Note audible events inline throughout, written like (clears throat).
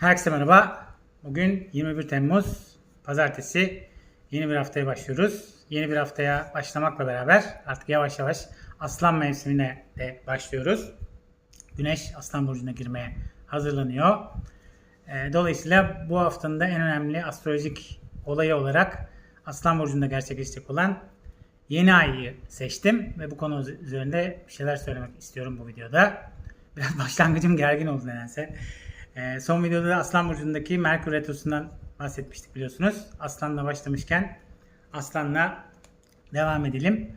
Herkese merhaba. Bugün 21 Temmuz Pazartesi. Yeni bir haftaya başlıyoruz. Yeni bir haftaya başlamakla beraber artık yavaş yavaş Aslan mevsimine de başlıyoruz. Güneş Aslan Burcu'na girmeye hazırlanıyor. Ee, Dolayısıyla bu haftanın da en önemli astrolojik olayı olarak Aslan Burcu'nda gerçekleşecek olan yeni ayı seçtim ve bu konu üzerinde bir şeyler söylemek istiyorum bu videoda. Biraz başlangıcım gergin oldu nedense. Ee, son videoda da Aslan Burcu'ndaki Merkür Retrosu'ndan bahsetmiştik biliyorsunuz. Aslan'la başlamışken Aslan'la devam edelim.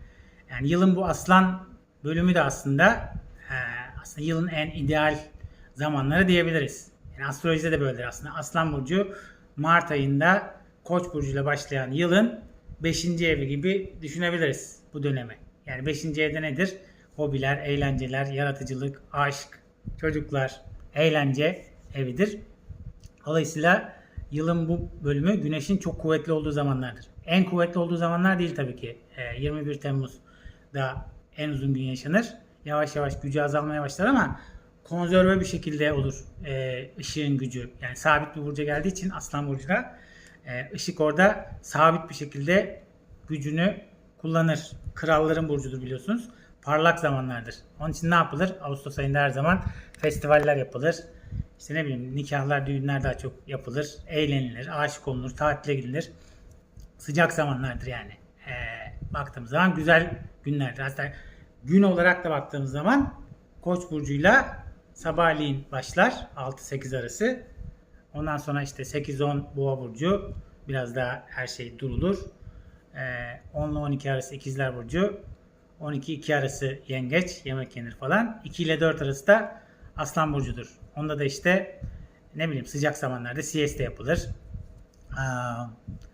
Yani yılın bu Aslan bölümü de aslında e, aslında yılın en ideal zamanları diyebiliriz. Yani astrolojide de böyledir aslında. Aslan Burcu Mart ayında Koç burcuyla başlayan yılın 5. evi gibi düşünebiliriz bu dönemi. Yani 5. evde nedir? Hobiler, eğlenceler, yaratıcılık, aşk, çocuklar, eğlence evidir. Dolayısıyla yılın bu bölümü güneşin çok kuvvetli olduğu zamanlardır. En kuvvetli olduğu zamanlar değil tabii ki. Ee, 21 Temmuz'da en uzun gün yaşanır. Yavaş yavaş gücü azalmaya başlar ama konserve bir şekilde olur e, ışığın gücü. Yani sabit bir burca geldiği için Aslan Burcu'na e, ışık orada sabit bir şekilde gücünü kullanır. Kralların burcudur biliyorsunuz. Parlak zamanlardır. Onun için ne yapılır? Ağustos ayında her zaman festivaller yapılır. İşte ne bileyim nikahlar, düğünler daha çok yapılır. Eğlenilir, aşık olunur, tatile gidilir. Sıcak zamanlardır yani. E, baktığımız zaman güzel günlerdir. Hatta gün olarak da baktığımız zaman Koç burcuyla sabahleyin başlar 6-8 arası. Ondan sonra işte 8-10 Boğa burcu biraz daha her şey durulur. Ee, 10 ile 12 arası ikizler burcu. 12-2 arası yengeç yemek yenir falan. 2 ile 4 arası da aslan burcudur. Onda da işte ne bileyim sıcak zamanlarda siesta yapılır. Aa,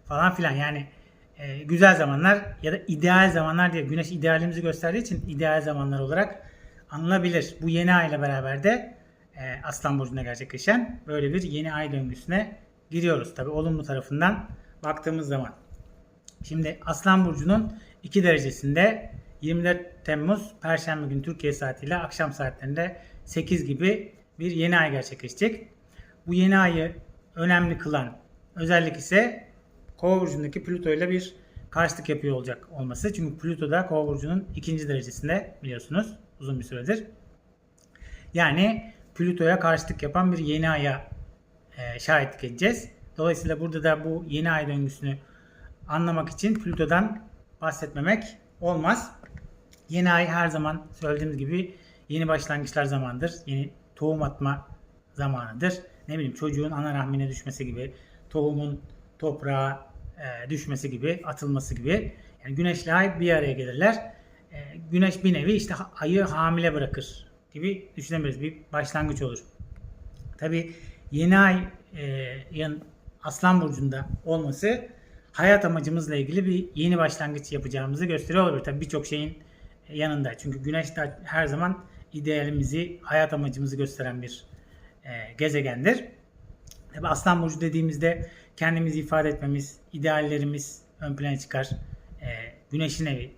falan filan yani e, güzel zamanlar ya da ideal zamanlar diye güneş idealimizi gösterdiği için ideal zamanlar olarak anılabilir. Bu yeni ay ile beraber de e, Aslan Burcu'nda gerçekleşen böyle bir yeni ay döngüsüne giriyoruz. Tabi olumlu tarafından baktığımız zaman. Şimdi Aslan Burcu'nun 2 derecesinde 24 Temmuz Perşembe günü Türkiye saatiyle akşam saatlerinde 8 gibi bir yeni ay gerçekleşecek. Bu yeni ayı önemli kılan özellik ise Kova burcundaki Plüto ile bir karşılık yapıyor olacak olması. Çünkü Plüto da Kova burcunun ikinci derecesinde biliyorsunuz uzun bir süredir. Yani Plüto'ya karşılık yapan bir yeni aya e, şahitlik edeceğiz. Dolayısıyla burada da bu yeni ay döngüsünü anlamak için Plüto'dan bahsetmemek olmaz. Yeni ay her zaman söylediğimiz gibi yeni başlangıçlar zamandır. Yeni tohum atma zamanıdır. Ne bileyim çocuğun ana rahmine düşmesi gibi, tohumun toprağa e, düşmesi gibi, atılması gibi. Yani güneşle ay bir araya gelirler. E, güneş bir nevi işte ayı hamile bırakır gibi düşünebiliriz. Bir başlangıç olur. Tabi yeni ay e, Aslan Burcu'nda olması hayat amacımızla ilgili bir yeni başlangıç yapacağımızı gösteriyor olabilir. Tabi birçok şeyin yanında. Çünkü güneş de her zaman idealimizi, hayat amacımızı gösteren bir e, gezegendir. Tabi Aslan Burcu dediğimizde kendimizi ifade etmemiz, ideallerimiz ön plana çıkar. E, güneşin evi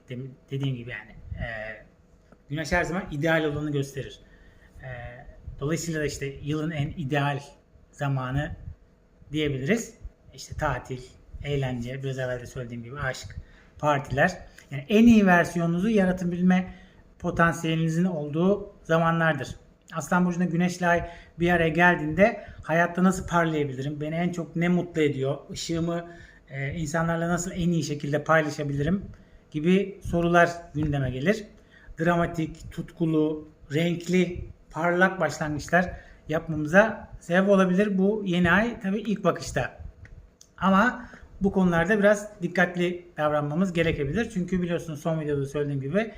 dediğim gibi yani. E, güneş her zaman ideal olanı gösterir. E, dolayısıyla da işte yılın en ideal zamanı diyebiliriz. İşte tatil, eğlence, biraz evvel de söylediğim gibi aşk, partiler. Yani en iyi versiyonunuzu yaratabilme potansiyelinizin olduğu zamanlardır. Aslan Burcu'nda Güneşle Ay bir araya geldiğinde hayatta nasıl parlayabilirim? Beni en çok ne mutlu ediyor? Işığımı e, insanlarla nasıl en iyi şekilde paylaşabilirim? Gibi sorular gündeme gelir. Dramatik, tutkulu, renkli, parlak başlangıçlar yapmamıza sebep olabilir bu yeni ay tabii ilk bakışta. Ama bu konularda biraz dikkatli davranmamız gerekebilir. Çünkü biliyorsunuz son videoda söylediğim gibi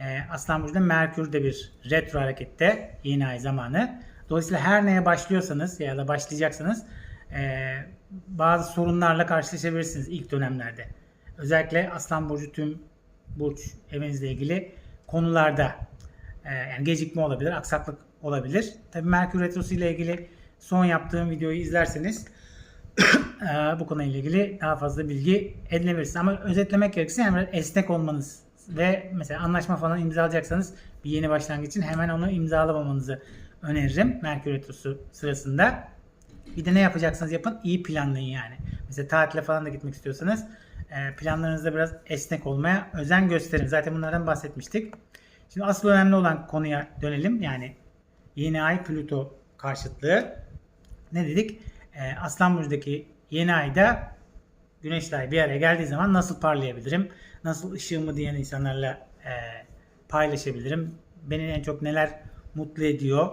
e, Aslan Burcu'da Merkür de bir retro harekette yeni ay zamanı. Dolayısıyla her neye başlıyorsanız ya da başlayacaksanız e, bazı sorunlarla karşılaşabilirsiniz ilk dönemlerde. Özellikle Aslan Burcu tüm burç evinizle ilgili konularda e, yani gecikme olabilir, aksaklık olabilir. Tabii Merkür Retrosu ile ilgili son yaptığım videoyu izlerseniz (coughs) bu konuyla ilgili daha fazla bilgi edinebilirsiniz. Ama özetlemek gerekirse yani esnek olmanız ve mesela anlaşma falan imzalayacaksanız bir yeni başlangıç için hemen onu imzalamamanızı öneririm Merkür Retrosu sırasında. Bir de ne yapacaksınız yapın iyi planlayın yani. Mesela tatile falan da gitmek istiyorsanız e, planlarınızda biraz esnek olmaya özen gösterin. Zaten bunlardan bahsetmiştik. Şimdi asıl önemli olan konuya dönelim. Yani yeni ay Plüto karşıtlığı. Ne dedik? E, Aslan Burcu'daki yeni ayda Güneşle ay bir araya geldiği zaman nasıl parlayabilirim? Nasıl ışığımı diyen insanlarla e, paylaşabilirim? Beni en çok neler mutlu ediyor?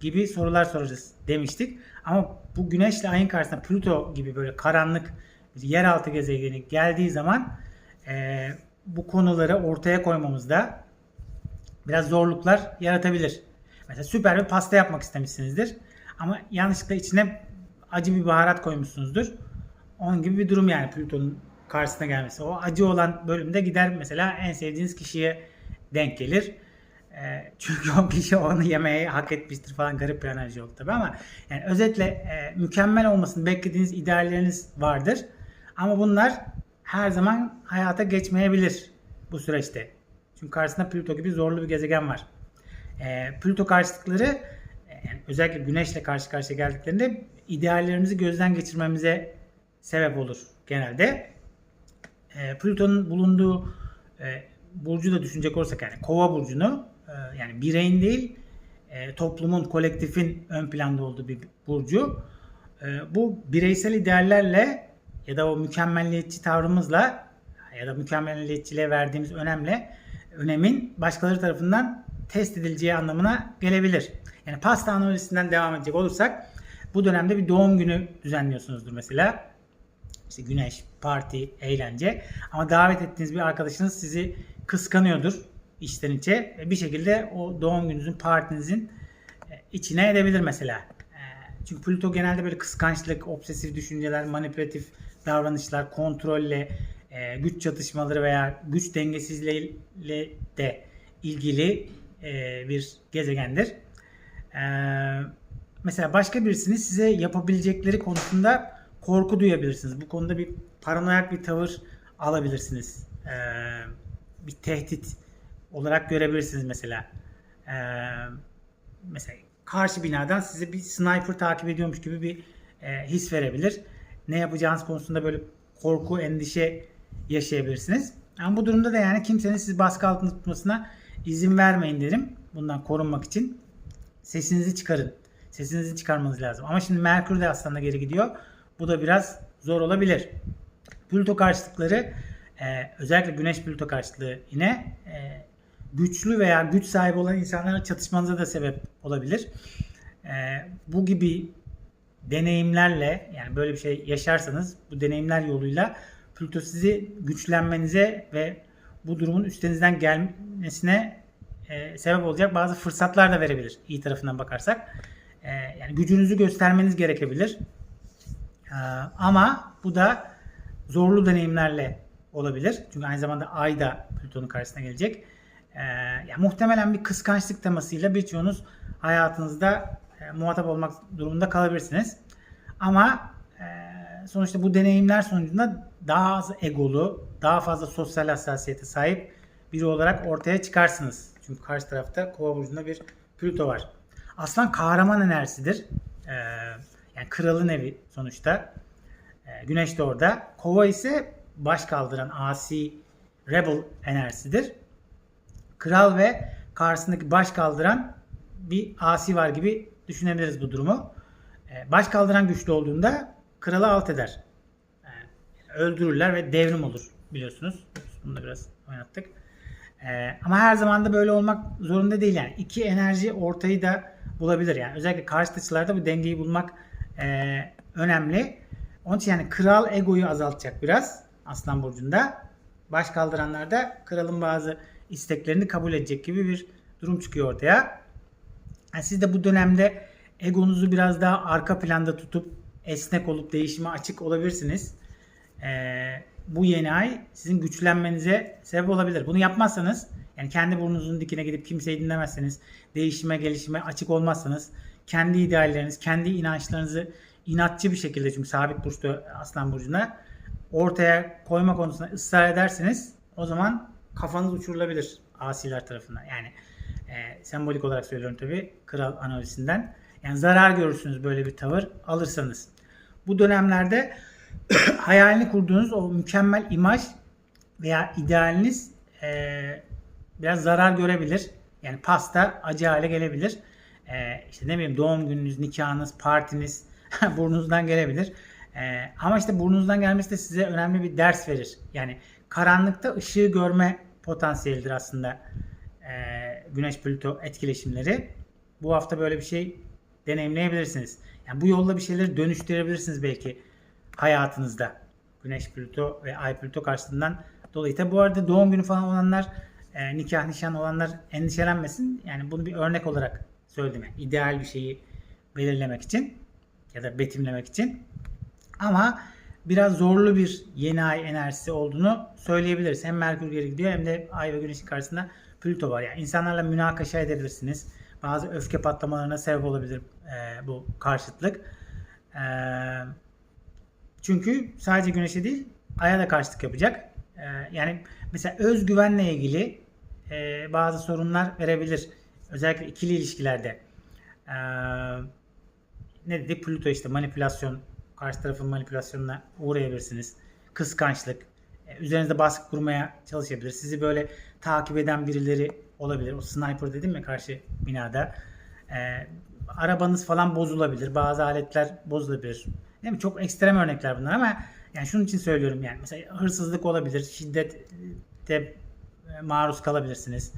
Gibi sorular soracağız demiştik. Ama bu Güneşle ayın karşısında Plüto gibi böyle karanlık bir yeraltı gezegeni geldiği zaman e, bu konuları ortaya koymamızda biraz zorluklar yaratabilir. Mesela süper bir pasta yapmak istemişsinizdir. Ama yanlışlıkla içine acı bir baharat koymuşsunuzdur. Onun gibi bir durum yani Plüton'un karşısına gelmesi. O acı olan bölümde gider mesela en sevdiğiniz kişiye denk gelir. E, çünkü o kişi onu yemeyi hak etmiştir falan garip bir enerji oldu tabii ama yani özetle e, mükemmel olmasını beklediğiniz idealleriniz vardır. Ama bunlar her zaman hayata geçmeyebilir bu süreçte. Çünkü karşısında Plüto gibi zorlu bir gezegen var. E, Plüto karşıtlıkları e, yani özellikle Güneş'le karşı karşıya geldiklerinde ideallerimizi gözden geçirmemize sebep olur genelde. E, Plüton'un bulunduğu e, burcu da düşünecek olursak yani Kova burcunu e, yani bireyin değil e, toplumun, kolektifin ön planda olduğu bir burcu. E, bu bireysel ideallerle ya da o mükemmelliyetçi tavrımızla ya da mükemmelliyetçiliğe verdiğimiz önemle önemin başkaları tarafından test edileceği anlamına gelebilir. Yani pasta analojisinden devam edecek olursak bu dönemde bir doğum günü düzenliyorsunuzdur mesela. İşte güneş, parti, eğlence. Ama davet ettiğiniz bir arkadaşınız sizi kıskanıyordur içten içe. Bir şekilde o doğum gününüzün, partinizin e, içine edebilir mesela. E, Çünkü Plüto genelde böyle kıskançlık, obsesif düşünceler, manipülatif davranışlar, kontrolle, e, güç çatışmaları veya güç dengesizliğiyle de ilgili bir gezegendir. Mesela başka birisinin size yapabilecekleri konusunda korku duyabilirsiniz. Bu konuda bir paranoyak bir tavır alabilirsiniz. Bir tehdit olarak görebilirsiniz mesela. Mesela karşı binadan size bir sniper takip ediyormuş gibi bir his verebilir. Ne yapacağınız konusunda böyle korku, endişe yaşayabilirsiniz. Ama bu durumda da yani kimsenin sizi baskı altında tutmasına izin vermeyin derim. Bundan korunmak için. Sesinizi çıkarın. Sesinizi çıkarmanız lazım. Ama şimdi Merkür de aslında geri gidiyor. Bu da biraz zor olabilir. Plüto karşıtlıkları e, özellikle Güneş Plüto karşıtlığı yine e, güçlü veya güç sahibi olan insanlarla çatışmanıza da sebep olabilir. E, bu gibi deneyimlerle yani böyle bir şey yaşarsanız bu deneyimler yoluyla Plüto sizi güçlenmenize ve bu durumun üstünüzden gelmesine e, sebep olacak bazı fırsatlar da verebilir iyi tarafından bakarsak. E, yani gücünüzü göstermeniz gerekebilir. E, ama bu da zorlu deneyimlerle olabilir. Çünkü aynı zamanda Ay da Plüton'un karşısına gelecek. E, yani muhtemelen bir kıskançlık temasıyla birçoğunuz hayatınızda e, muhatap olmak durumunda kalabilirsiniz. Ama e, sonuçta bu deneyimler sonucunda daha az egolu, daha fazla sosyal hassasiyete sahip biri olarak ortaya çıkarsınız. Çünkü karşı tarafta Kova burcunda bir Plüto var. Aslan kahraman enerjisidir. Ee, yani kralın evi sonuçta. Ee, güneş de orada. Kova ise baş kaldıran asi rebel enerjisidir. Kral ve karşısındaki baş kaldıran bir asi var gibi düşünebiliriz bu durumu. Ee, baş kaldıran güçlü olduğunda kralı alt eder. Yani öldürürler ve devrim olur biliyorsunuz. Bunu da biraz oynattık. Ee, ama her zaman da böyle olmak zorunda değil yani. İki enerji ortayı da bulabilir yani. Özellikle karşı açılarda bu dengeyi bulmak e, önemli. Onun için yani kral egoyu azaltacak biraz Aslan Burcu'nda. Baş kaldıranlar da kralın bazı isteklerini kabul edecek gibi bir durum çıkıyor ortaya. Yani siz de bu dönemde egonuzu biraz daha arka planda tutup esnek olup değişime açık olabilirsiniz. Ee, bu yeni ay sizin güçlenmenize sebep olabilir. Bunu yapmazsanız yani kendi burnunuzun dikine gidip kimseyi dinlemezseniz, değişime, gelişime açık olmazsanız, kendi idealleriniz, kendi inançlarınızı inatçı bir şekilde çünkü sabit burçta Aslan Burcu'na ortaya koyma konusunda ısrar ederseniz o zaman kafanız uçurulabilir asiler tarafından. Yani e, sembolik olarak söylüyorum tabi kral analojisinden. Yani zarar görürsünüz böyle bir tavır alırsanız. Bu dönemlerde (clears throat) hayalini kurduğunuz o mükemmel imaj veya idealiniz eee, biraz zarar görebilir. Yani pasta acı hale gelebilir. Eee işte ne bileyim doğum gününüz, nikahınız, partiniz (laughs) burnunuzdan gelebilir. Eee, ama işte burnunuzdan gelmesi de size önemli bir ders verir. Yani karanlıkta ışığı görme potansiyelidir aslında eee, Güneş Plüto etkileşimleri. Bu hafta böyle bir şey deneyimleyebilirsiniz. Yani bu yolla bir şeyleri dönüştürebilirsiniz belki hayatınızda. Güneş Plüto ve Ay Plüto karşısından dolayı. Tabi bu arada doğum günü falan olanlar, e, nikah nişan olanlar endişelenmesin. Yani bunu bir örnek olarak söyledim. Yani ideal bir şeyi belirlemek için ya da betimlemek için. Ama biraz zorlu bir yeni ay enerjisi olduğunu söyleyebiliriz. Hem Merkür geri gidiyor hem de Ay ve Güneş'in karşısında Plüto var. Yani insanlarla münakaşa edebilirsiniz. Bazı öfke patlamalarına sebep olabilir e, bu karşıtlık. E, çünkü sadece Güneş'e değil Ay'a da karşıtlık yapacak. E, yani mesela özgüvenle ilgili e, bazı sorunlar verebilir. Özellikle ikili ilişkilerde. E, ne dedik? Plüto işte manipülasyon, karşı tarafın manipülasyonuna uğrayabilirsiniz. Kıskançlık, e, üzerinizde baskı kurmaya çalışabilir. Sizi böyle takip eden birileri olabilir. O sniper dedim ya karşı binada. E, arabanız falan bozulabilir. Bazı aletler bozulabilir. Değil mi? Çok ekstrem örnekler bunlar ama yani şunun için söylüyorum yani mesela hırsızlık olabilir, şiddete e, maruz kalabilirsiniz.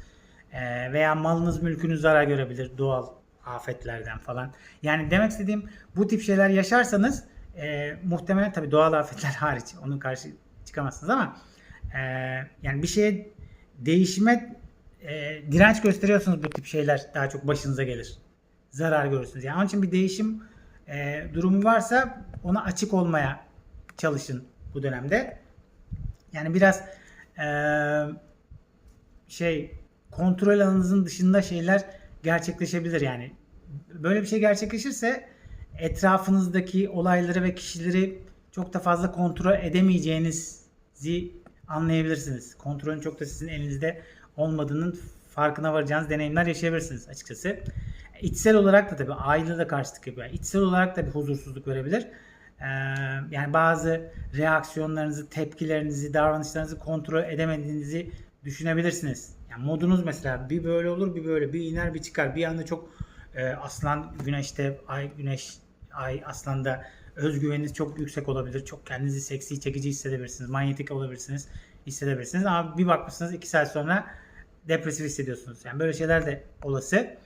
E, veya malınız mülkünüz zarar görebilir doğal afetlerden falan. Yani demek istediğim bu tip şeyler yaşarsanız e, muhtemelen tabii doğal afetler (laughs) hariç onun karşı çıkamazsınız ama e, yani bir şeye değişime e, direnç gösteriyorsunuz bu tip şeyler daha çok başınıza gelir. Zarar görürsünüz. Yani onun için bir değişim e, durumu varsa ona açık olmaya çalışın bu dönemde. Yani biraz e, şey kontrol alanınızın dışında şeyler gerçekleşebilir yani. Böyle bir şey gerçekleşirse etrafınızdaki olayları ve kişileri çok da fazla kontrol edemeyeceğinizi anlayabilirsiniz. Kontrolün çok da sizin elinizde olmadığının farkına varacağınız deneyimler yaşayabilirsiniz açıkçası. İçsel olarak da tabii aile de karşılık yapıyor. İçsel olarak da bir huzursuzluk verebilir. Ee, yani bazı reaksiyonlarınızı, tepkilerinizi, davranışlarınızı kontrol edemediğinizi düşünebilirsiniz. Yani modunuz mesela bir böyle olur, bir böyle, bir iner, bir çıkar. Bir anda çok e, aslan güneşte, ay güneş, ay aslanda özgüveniniz çok yüksek olabilir. Çok kendinizi seksi, çekici hissedebilirsiniz. Manyetik olabilirsiniz, hissedebilirsiniz. Ama bir bakmışsınız iki saat sonra depresif hissediyorsunuz. Yani böyle şeyler de olası. Ee,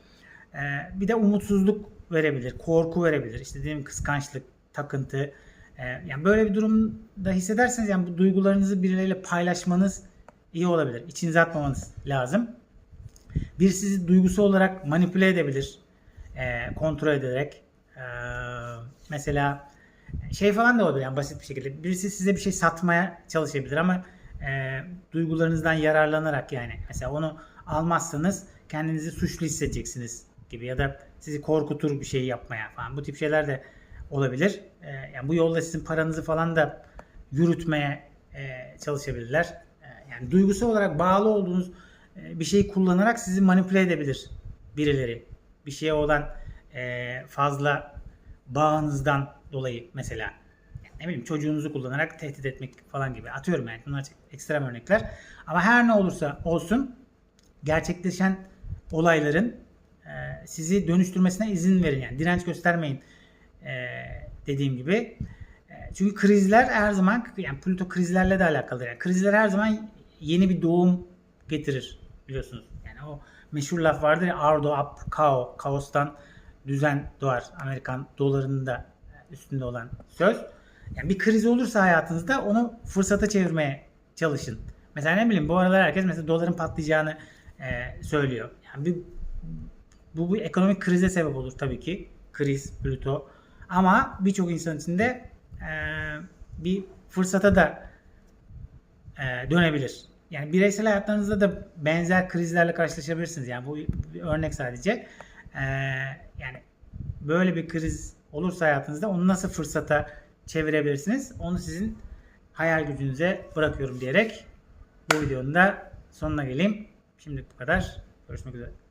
bir de umutsuzluk verebilir, korku verebilir. İşte dediğim kıskançlık, takıntı. Ee, yani böyle bir durumda hissederseniz yani bu duygularınızı birileriyle paylaşmanız iyi olabilir. İçinize atmamanız lazım. Bir sizi duygusu olarak manipüle edebilir. Ee, kontrol ederek. Ee, mesela şey falan da olabilir yani basit bir şekilde. Birisi size bir şey satmaya çalışabilir ama e, duygularınızdan yararlanarak yani. Mesela onu almazsanız kendinizi suçlu hissedeceksiniz gibi ya da sizi korkutur bir şey yapmaya falan. Bu tip şeyler de olabilir. E, yani bu yolda sizin paranızı falan da yürütmeye e, çalışabilirler. Yani duygusal olarak bağlı olduğunuz e, bir şeyi kullanarak sizi manipüle edebilir birileri. Bir şeye olan e, fazla bağınızdan dolayı mesela ne bileyim çocuğunuzu kullanarak tehdit etmek falan gibi atıyorum yani bunlar ekstrem örnekler. Ama her ne olursa olsun gerçekleşen olayların e, sizi dönüştürmesine izin verin yani direnç göstermeyin dediğim gibi. Çünkü krizler her zaman yani Plüto krizlerle de alakalı yani krizler her zaman yeni bir doğum getirir biliyorsunuz. Yani o meşhur laf vardır ya Ardo up kao kaostan düzen doğar. Amerikan dolarının da üstünde olan söz. Yani bir kriz olursa hayatınızda onu fırsata çevirmeye çalışın. Mesela ne bileyim bu aralar herkes mesela doların patlayacağını e, söylüyor. Yani bir, bu, bu ekonomik krize sebep olur tabii ki. Kriz, Plüto. Ama birçok insan için de e, bir fırsata da e, dönebilir. Yani bireysel hayatlarınızda da benzer krizlerle karşılaşabilirsiniz. Yani bu bir örnek sadece. E, yani böyle bir kriz olursa hayatınızda onu nasıl fırsata çevirebilirsiniz? Onu sizin hayal gücünüze bırakıyorum diyerek bu videonun da sonuna geleyim. Şimdilik bu kadar. Görüşmek üzere.